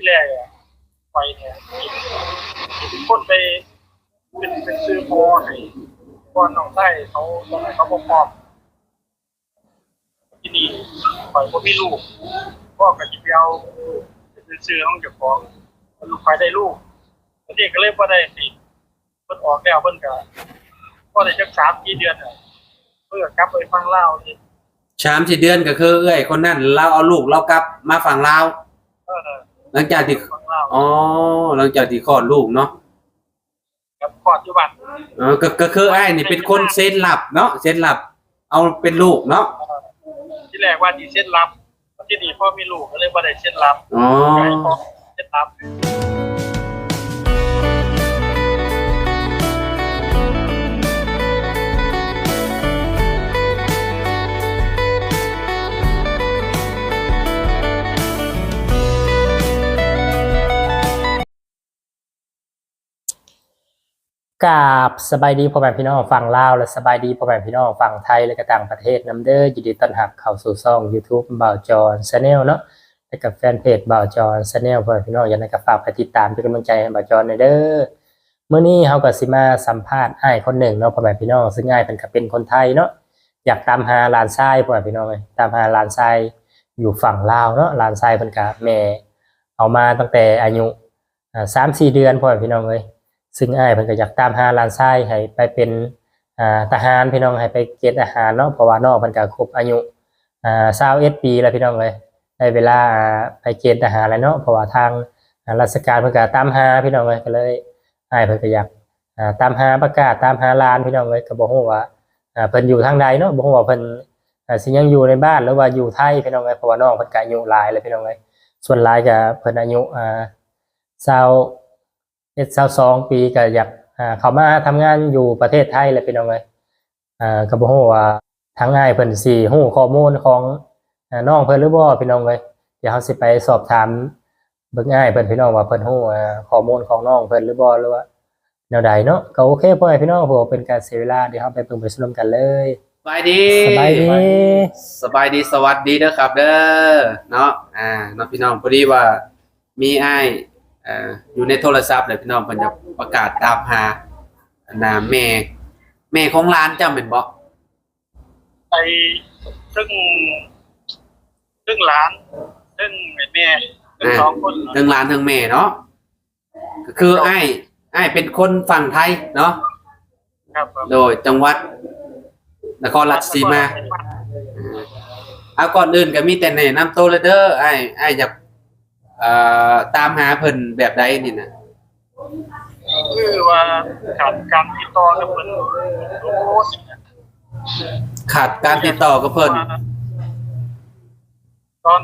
ที่แรกอะไปเนี่ยคนไปเป็นเป็นซื้อพอให้ก่อนน้องไส้เขาตอนนั้นเขาบอกพร้อมที่นี่ปล่อยว่ามีลูกพ่อกับจิไปเอาเป็นซื้อห้องเจ้าของลูกไปได้ลูกเด็กก็เลยว่าได้สิเพิ่นออกแล้วเพิ่นก็ก็ได้จักสามกี่เดือนอะเพื่อกลับไปฟังเล่าวนี่ชามสี่เดือนก็คือเอ้ยคนนั้นเราเอาลูกเรากลับมาฝั่งลาวเออ หลังจากที่ฟังเล่าวอ๋อหลังจากที่คลอดลูกเนาะกับขอดอยู่บัตรเออก็ก็คือไอ้นี่เป็นคนเซ็นรับเนาะเซ็นรับ เอาเป็นลูกเนาะที่แรกว่าดีเส้นรับที่นี่พ่อมีลูกก็เลยว่าได้เส้นรับอ๋อก็ให้พ่อเส้นรับ กราบสบายดีพ่อแม่พี่น้องฝั่งลาวและสบายดีพ่อแม่พี่น้องฝั่งไทยและก็ต่างประเทศนํเด้อยินดีต้อนรับเข้าสู่ช่อง YouTube บ่าวจอนชาแนลเนาะและกับแฟนเพจบ่าวจอนชาแนลพ่อแม่พี่น้องอย่าลืมฝากไปติดตามเป็นกำลังใจให้บ่าวจอนหน่อยเด้อมื้อนี้เฮาก็สิมาสัมภาษณ์อ้ายคนหนึ่งเนาะพ่อแม่พี่น้องซึ่งอ้ายเป็นก็เป็นคนไทยเนาะอยากตามหาหลานชายพ่อแม่พี่น้องตามหาหลานชายอยู่ฝั่งลาวเนาะหลานชายเพิ่นก็แม่เอามาตั้งแต่อายุอ่า3-4เดือนพ่อแม่พี่น้องเอ้ย ซึ่งอ้ายเพิ่นก็อยากตามหาหลานชายให้ไปเป็นอ่าทหารพี่น้องให้ไปเกณฑ์อาหารเนาะเพราะว่าน้องเพิ่นก็ครบอายุอ่า21ปีแล้วพี่น้องเอ้ยได้เวลาไปเกณฑ์ทหารแล้วเนาะเพราะว่าทางราชการเพิ่นก็ตามหาพี่น้องเอ้ยก็เลยอ้ายเพิ่นก็อยากอ่าตามหาประกาศตามหาหลานพี่น้องเอ้ยก็บ่ฮู้ว่าอ่าเพิ่นอยู่ทางใดเนาะบ่ฮู้ว่าเพิ่นอ่าสิยังอยู่ในบ้านหรือว่าอยู่ไทยพี่น้องเอ้ยเพราะว่าน้องเพิ่นก็อายุหลายแล้วพี่น้องเอ้ยส่วนหลายก็เพิ่นอายุอ่า20 เอ็ดสาวสองปีก็อยากอ่าเขามาทำงานอยู่ประเทศไทยเลยพี่น้องเลยอ่าก็บ่ฮู้ว่าทางง่ายเพิ่นสิฮู้ข้อมูลของอ่าน้องเพิ่นหรือบ่พี่น้องเลยเดี๋ยวเฮาสิไปสอบถามเบิ่งง่ายเพิ่นพี่น้องว่าเพิ่นฮู้อ่าข้อมูลของน้องเพิ่นหรือบ่หรือว่าแนวใดเนาะก็โอเคพ่อแม่พี่น้องเพื่อเป็นการเสียเวลาเดี๋ยวเฮาไปเบิ่งไปสรุปกันเลยสบายดีสบายดีสบายดีสวัสดีเด้อครับ เด้อเนาะอ่าเนาะพี่น้องพอดีว่ามีไอ้ายเอ่ออยู่ในโทรศัพท์เลยพี่น้องเพิ่นจะประกาศตามหาอันน่ะแม่ แม่ของร้านเจ้าเป็นบ่ไปซึ่งซึ่งหลานซึ่งแม่ซึ่งสองคนทั้งร้านทั้งแม่เนาะก็คือไอ้ายอ้ายเป็นคนฝั่งไทยเนาะครับโดยจังหวัดนครราชสีมาเอาก่อนอื่นก็มีแต่แนะนำตัวเลยเด้อไอ้ไอ้ายอยาก เอ่อตามหาเพิ่นแบบใดนี่นะคือว่าขาดการติดต่อกับเพิ่นโอ้โหขาดการติดต่อกับเพิ่นตอน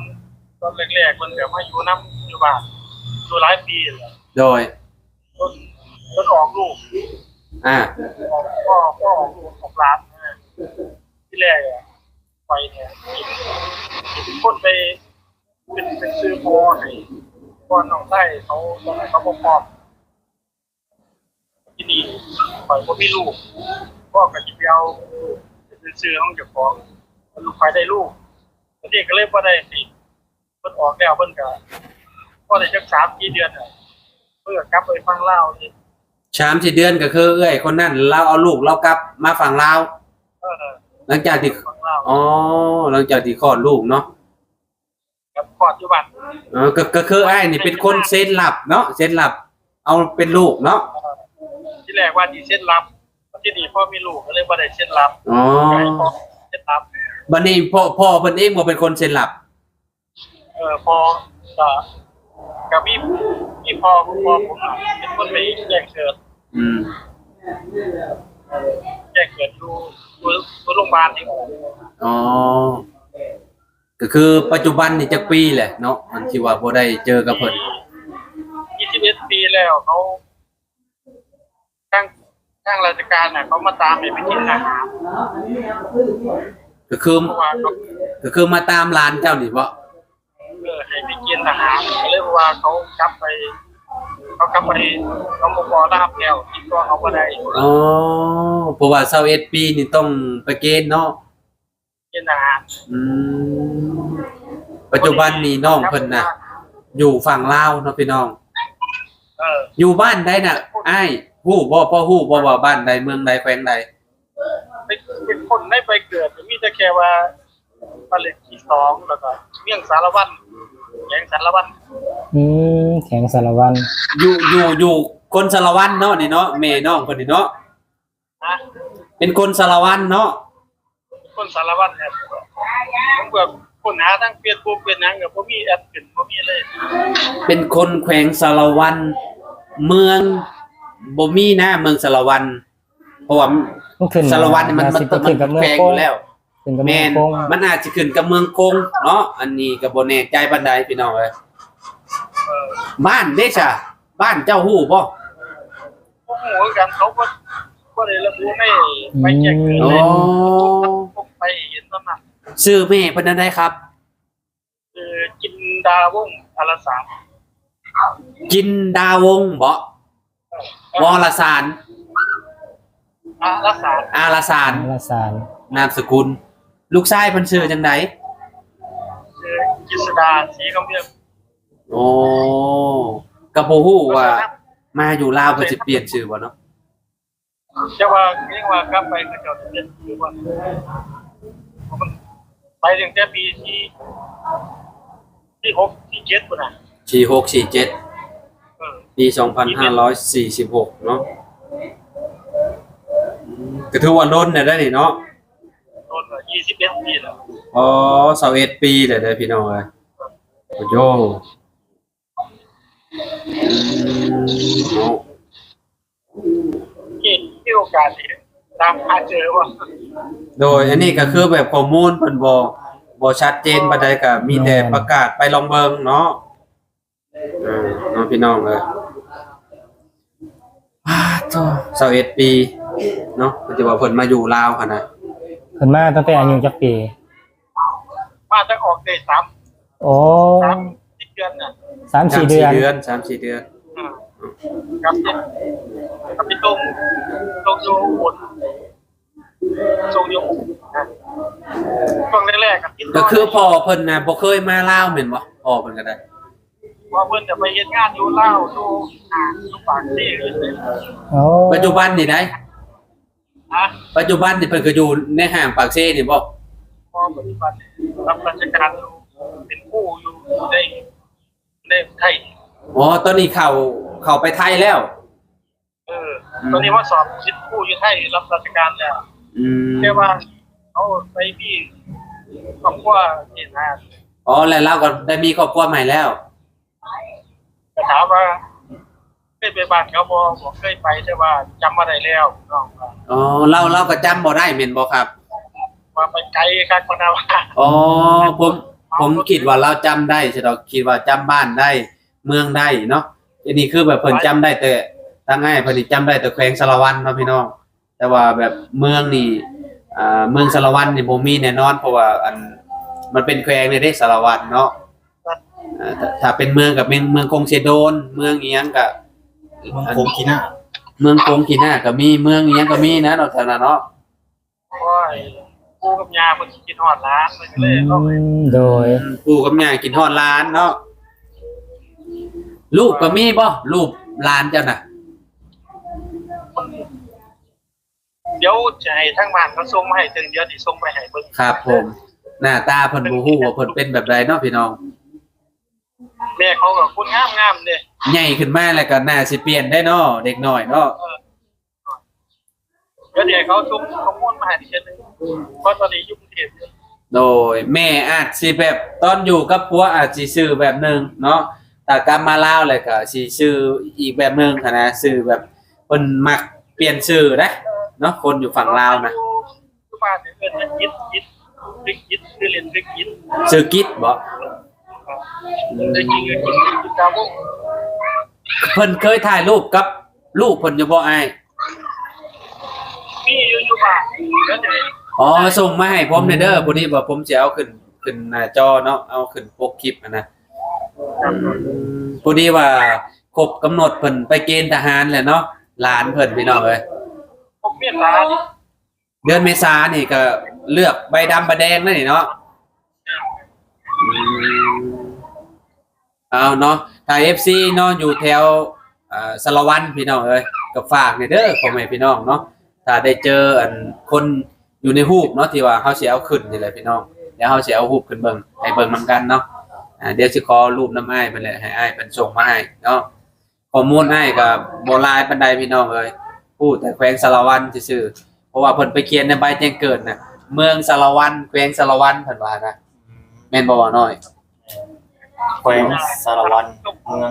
ตอนแรกๆเพิ่นก็มาอยู่น้ำอยู่บ้านอยู่หลายปีแล้วโดยจนจนออกลูกอ่าออกพ่อพ่อออกลูกออกหลานนะที่แรกอะไปเนี่ยมีคนไป เป็นเป็นซื้อพอให้ก่อนน้องไส้เขาตอนเขาบอกพร้อมที่นี่ปล่อยว่ามีลูกพ่อกับจิไปเอาเป็นซื้อห้องเจ้าของลูกไปได้ลูกแล้วเด็กก็เลยว่าได้สิเพิ่นออกแล้วเพิ่นก็ก็ได้จักสามกี่เดือนอะเพื่อกลับไปฟังเล่าวนี่ชามสี่เดือนก็คือเอ้ยคนนั้นเราเอาลูกเรากลับมาฝั่งลาวเออหลังจากที่อ๋อหลังจากที่คลอดลูกเนาะ กับขอดอยู่บ้านเออก็ก็คือไอ้นี่เป็นคนเซ็นรับเนาะเซ็นรับ เอาเป็นลูกเนาะที่แรกว่าดีเส้นรับที่นี่พ่อมีลูกก็เลยว่าได้เส้นรับอ๋อก็ให้พ่อเส้นรับบัดนี้พ่อพ่อเพิ่นเองบ่เป็นคนเซ็นรับ เออพอก็กับมีมีพ่อพ่อผมอะเป็นคนไปแจ้งเกิดอืมแจ้งเกิดดูดูดูโรงพยาบาลที่อ๋อ ก็คือปัจจุบันนี่จักปีแหละเนาะมันที่ว่าบ่ได้เจอกับเพิ่นยี่สิบเอ็ดปีแล้วเขาข้างข้างราชการน่ะเขามาตามไปไปกินอาหารก็คือเพราะว่าเขาก็คือมาตามร้านเจ้านี่บ่เออให้ไปกินอาหารก็เลยว่าเขากลับไป เขากลับไปเขาบอกว่าราบแล้วที่ก็เอาไปได้อ๋อเพราะว่า21ปีนี่ต้องไปเกณฑ์เนาะ กินอาหารอืมปัจจุบันนี่น้องเพิ่นน่ะ อยู่ฝั่งลาวเนาะพี่น้อง เอออยู่บ้านใดน่ะอ้ายฮู้บ่พ่อฮู้บ่ว่าบ้านใดเมืองใดแขวงใดเป็นเป็นคนได้ไปเกิดมีแต่แค่ว่าผลิตที่สองแล้วก็เมี่ยงสารวัตรแกงสารวัตรอืมแข็งสารวันอยู่อยู่อยู่คนสารวันเนาะนี่เนาะแม่น้องเพิ่นนี่เนาะนะเป็นคนสารวันเนาะ คนสารวัตรเนี่ยผมแบบคนหาทั้งเปลี่ยนปุ๊บเปลี่ยนหยังกับพ่มีแอดขึ้นพ่มีเลยเป็นคนแขวงสารวัน เมืองบ่มีนะเมืองสารวันเพราะว่ามันขึ้นสารวันนี่มันมันสิไปขึ้นกับเมืองแขวงโค้องยู่แล้วขึ้นกับเมืแม่องนโค้งมันอาจจะขึ้นกับเมืองคงเนาะอันนี้ก็บ่แน่ใจปานใดพี่น้องเอ้ยเออบ้านเด้จ้ะบ้านเจ้าฮู้บ่พวกหมูกันเขาก็ ก็เลยระบุไม่ไปแจ้งเกิดโอ้เลยผมไปเห็นตอนนั้นชื่อแม่เพิ่นนั้นได้ครับ คือกินดาวงอลสามจินดาวงศ์บ่วรสารอารักษาอารสารละสารนามสกุล ลูกชายเพิ่นชื่อจังไดคือกิษดาสีคำเรียบโอ้ก็บ่ฮู้ว่า มาอยู่ลาวเพิ่นสิเปลี่ยนชื่อบ่เนาะ จะว่าเรียกว่ากลับไปก็จะเป็นหรือว่ามันไปถึงแต่ปีที่ที่หกที่เจ็ดปุ่นน่ะ4647เออปี2546เนาะอืมก็ถือว่าล้นได้ได้นี่เนาะโดนยี่สิบเอ็ดปีแล้วอ๋อ21ปีแล้วเด้อพี่น้องเอ้ยโอ้โยอืมเนาะที่ที่ โอกาสที่ตามหาเจอว่าโดยอันนี้ก็คือแบบข้อมูลเพิ่นบ่บ่ชัดเจนปานใดก็มีแต่ประกาศไปลองเบิ่งเนาะเออเนาะพี่น้องเอ้ยอ้าโต21ปีเนาะก็จะว่าเพิ่นมาอยู่ลาวหั่นน่ะเพิ่นมาตั้งแต่อายุจักปีมาจะออกได้สามโอ้สามสิบเดือนน่ะสามสี่เดือนเดือน3-4เดือนอืม กับที่กับพี่ตุ้มตรงโยบนทรงโยบนะช่วงแรกๆกับที่ก็คือพอเพิ่นนะบ่เคยมาลาวแม่นบ่พอเพิ่นก็ได้ว่าเพิ่นจะไปเฮ็ดงานอยู่เล่าวอยู่อ่างอยู่ปากที่เลยโอ้ปัจจุบันนี่ได้นะปัจจุบันนี่เพิ่นก็อยู่ในห้างปากเซนี่บ่พอปัจจุบันรับราชการอยู่เป็นผู้อยู่ในในไทยอ๋อตอนนี้เข้า เข้าไปไทยแล้ว เออ ตอนนี้ว่าสอบชิดผู้อยู่ไทยรับราชการแล้วอืมแค่ว่าเขาไปพี่ครอบครัวที่นาอ๋อแล้วเราก็ได้มีครอบครัวใหม่แล้วแต่ถามว่าเคยไปบ้านเขาบ่บ่เคยไปแต่ว่าจำมาได้แล้วน้องว่าอ๋อเราเราก็จำบ่ได้แม่นบ่ครับ ว่าไปไกลคักพนาว่า อ๋อผม ผมคิดว่าเราจำได้ใช่ดอกคิดว่าจำบ้านได้ เมืองได้เนาะ อันนี้คือแบบเพิ่นจำได้แต่ทางง่ายเพิ่นนี่จำได้แต่แขวงสารวันเนาะพี่น้อง แต่ว่าแบบเมืองนี่อ่าเมืองสารวันนี่บ่มีแน่นอนเพราะว่าอันมันเป็นแขวงในเด้สารวันเนาะอ่าถ้าถ้าเป็นเมืองกับเมืองเมืองกงเซโดน เมืองอีหยังก็เมืองโคงกีน่าเมืองกงกีน่าก็มีเมืองอีหยังก็มีนะเนาะแถวนั้นเนาะ โอ้ยปู่กับย่าเพิ่นสิกินฮอดร้านมันก็อืเลยต้องมโดย ปู่กับย่ากินฮอดร้านเนาะ ลูกก็มีบ่ลูกหลานเจ้าน่ะ เดี๋ยวจะให้ทางบ้านเขาส่งมาให้ถึงเดี๋ยวสิส่งไปให้เบิ่งครับผม หน้าตาเพิ่นบ่ฮู้ว่าเพิ่นเป็นแบบใดเนาะพี่น้อง แม่เขาก็คุณงามๆเด้ใหญ่ขึ้นมาแล้วก็น่าสิเปลี่ยนได้เนาะเด็กน้อยเนาะเดี๋ยวเดี๋ยวเขาส่งข้อมูลมาให้ดิฉันนึงเพราะตอนนี้อยู่กรุงเทพอยู่โดยแม่อาจสิแบบตอนอยู่กับผัวอาจสิชื่อแบบหนึงเนาะ แต่กลับมาลาวแล้วก็สิชื่ออีกแบบหนึงหั้นนะชื่อแบบเพิ่นมักเปลี่ยนชื่อนะเนาะคนอยู่ฝั่งลาวนะทุกบ้านเนี่ยเอิ้นว่ายิดยิดพริกยิดคือเรียนพริกยิดชื่อกิดบ่ได้กินก็กินกินดาวงเพิ่นเคยถ่ายรูปกับลูกเพิ่นอยู่บ่อ้ายมีอยู่อยู่บ้านแล้วจะอ๋อส่งมาให้ผมหน่อยเด้อพอดีว่าผมสิเอาขึ้นขึ้นหน้าจอเนาะเอาขึ้นปกคลิปอะนะ พอดีว่าครบกำหนดเพิ่นไปเกณฑ์ทหารแหละเนาะหลานเพิ่นพี่น้องเอ้ยผมเมียตานี่เดือนเมษานี่ก็เลือกใบดำใบแดงนั่นนี่เนาะเอาเนาะถ้า FC เนาะอยู่แถวอ่าสารวันพี่น้องเอ้ยก็ฝากนี่เด้อพ่อแม่พี่น้องเนาะถ้าได้เจออันคนอยู่ในรูปเนาะที่ว่าเฮาสิเอาขึ้นนี่แหละพี่น้องเดี๋ยวเฮาสิเอารูปขึ้นเบิ่งให้เบิ่งนํกันเนาะ เดี๋ยวสิขอรูปน้ำอ้ายเพิ่นแหละให้อ้ายเพิ่นส่งมาให้เนาะข้อมูลอ้ายก็บ่หลายปานใดพี่น้องเอ้ยพูดแต่แขวงสารวันซื่อๆเพราะว่าเพิ่นไปเขียนในใบแจ้งเกิดน่ะเมืองสารวันแขวงสารวันเพิ่นว่านะแม่นบ่ว่าน้อยแขวงสารวันเมือง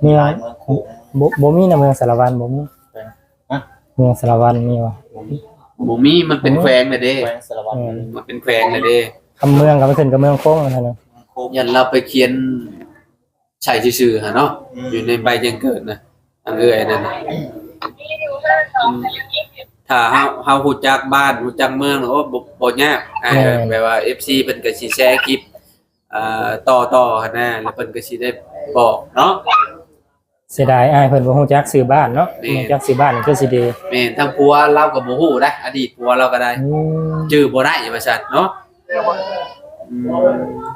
เมืองหลายเมืองคู่บ่บ่มีนะเมืองสารวันบ่มีฮะเมืองสารวันมีวะบ่มีมันเป็นแขวงเลยเด้แขวงสารวันเออมันเป็นแขวงเลยเด้คำเมืองก็ไปขึ้นกับเมืองโค้งนั่นน่ะโค้งยันเราไปเขียนใช่ชื่อๆฮะเนาะอยู่ในใบแจ้งเกิดนะอันเอ้ยนั่นน่ะอืมถ้าเฮาเฮาฮู้จักบ้านฮู้จักเมืองโอ้บ่บ่ยากอ่าแบบว่า FC เพิ่นก็สิแชร์คลิปอ่าต่อๆหั่นนะแล้วเพิ่นก็สิได้บอกเนาะ เสียดายอ้ายเพิ่นบ่ฮู้จักชื่อบ้านเนาะแม่ฮู้จักชื่อบ้านนี่คือสิดีแม่นทั้งผัวเราก็บ่ฮู้นะอดีตผัวเราก็ได้ อืมชื่อบ่ได้ว่าซั่นเนาะเรียกว่าอืม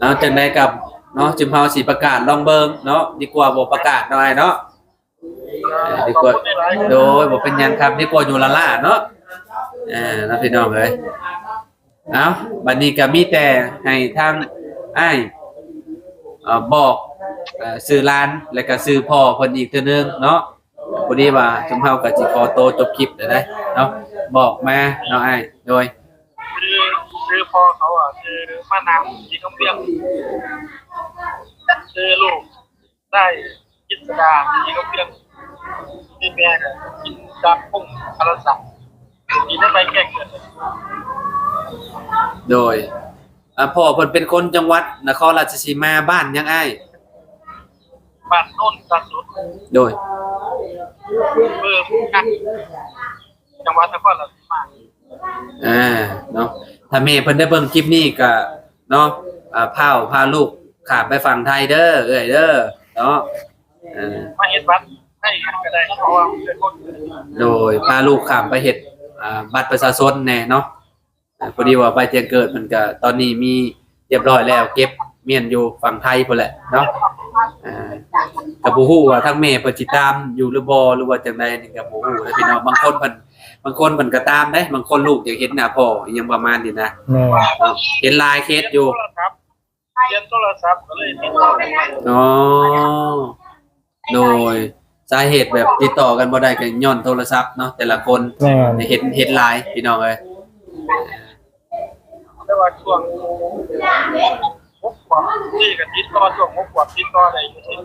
เอาจังไดกับเนาะจิมเฮาสิประกาศลองเบิ่งเนาะดีกว่าบ่ประกาศหน่อยเนาะดีกว่าโดยบ่เป็นหยังครับดีกว่าอยู่ละล่าเนาะอ่าแล้วพี่น้องเอ้ยเอาบัดนี้ก็มีแต่ให้ทางอ้ายเอ่อบอกเอ่อซื้อร้านแล้วก็ซื้อพ่อเพิ่นอีกเทื่อนึงเนาะพอดีว่าจุมเฮาก็สิขอโตวจบคลิปได้ได้เนาะบอกมาเนาะอ้ายโดย พ่อเขาอะคือมานางที่เขาเลี้ยงคือลูกได้กินสดาที่เขาเลี้ยงที่แม่ก็กินดาพุ่งคาราสังกินได้ไปแก่เกิดโดยอ่าพ่อเพิ่นเป็นคนจังหวัดนครราชสีมาบ้านยังอ้ายบ้านโน่นตัดสุดโดยเบอร์กันจังหวัดนครราชสีมาอ่าเนาะ ถ้าแม่เพิ่นได้เบิ่งคลิปนี้ก็เนาะอ่าพาพาลูกข้ามไปฝั่งไทยเด้อเอ้ยเด้อเนาะอ่ามาเฮ็ดวัดให้ก็ได้เพราะว่าเป็นคนโดยพาลูกข้ามไปเฮ็ดอ่าบัตรประชาชนแน่เนาะอ่าพอดีว่าใบแจ้งเกิดมันก็ตอนนี้มีเรียบร้อยแล้ว เก็บเมียนอยู่ฝั่งไทยพุ่นแหละเนาะอ่าก็บ่ฮู้ว่าทั้งแม่เพิ่นสิตามอยู่หรือบ่หรือว่าจังใดนี่ก็บ่ฮู้เด้อพี่น้องบางคนเพิ่น บางคนเพิ่นก็ตามเด้ บางคนลูกอยากเห็นหน้าพ่ออหยังประมาณนี้นะแม่เนาะเห็นไลน์เคสอยู่โทรศัพท์เรียนโทรศัพท์ก็เลยติดต่อกันมาอ๋อโดยสาเหตุแบบติดต่อกันบ่ได้ก็ย้อนโทรศัพท์เนาะแต่ละคนแม่เห็นเห็นไลน์พี่น้องเอ้ยแต่ว่าช่วงหกขวบที่กับติดต่อช่วงหกขวบติดต่อได้อยู่ที่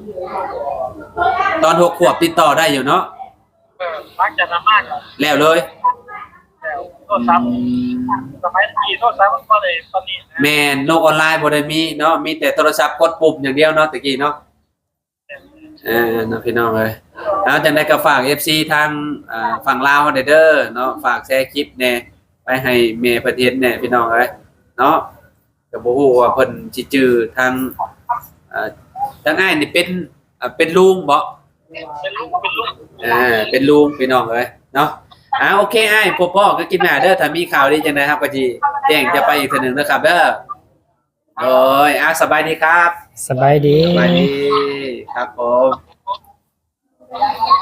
ตอนหกขวบติดต่อได้อยู่เนาะเออหลังจากนั้นมากอะ แล้วเลยแล้วโทรศัพท์สมัยที่โทรศัพท์มันก็เลยตอนนี้นะแม่นโลกออนไลน์บ่ได้มีเนาะมีแต่โทรศัพท์กดปุ่มอย่างเดียวเนาะตะกี้เนาะเออเนาะพี่น้องเอ้ยเอาจังได๋ก็ฝาก FC ทางอ่าฝั่งลาวเด้อเด้อเนาะฝากแชร์คลิปแหน่ไปให้แม่ประเทศแหน่พี่น้องเอ้ยเนาะก็บ่ฮู้ว่าเพิ่นสิจื้อทางอ่าทางอ้ายนี่เป็นอ่าเป็นลุงบ่เป็นลูกเป็นลูก อ่าเป็นลุงพี่น้องเอ้ยเนาะ อ่าโอเคอ้ายพ่อพ่อก็กินหน้าเด้อถ้ามีข่าวดีจังไดครับก็สิแจ้งจะไปอีกเทื่อหนึงนะครับเด้อโอ้ยอะสบายดีครับ สบายดี สบายดีครับผมเ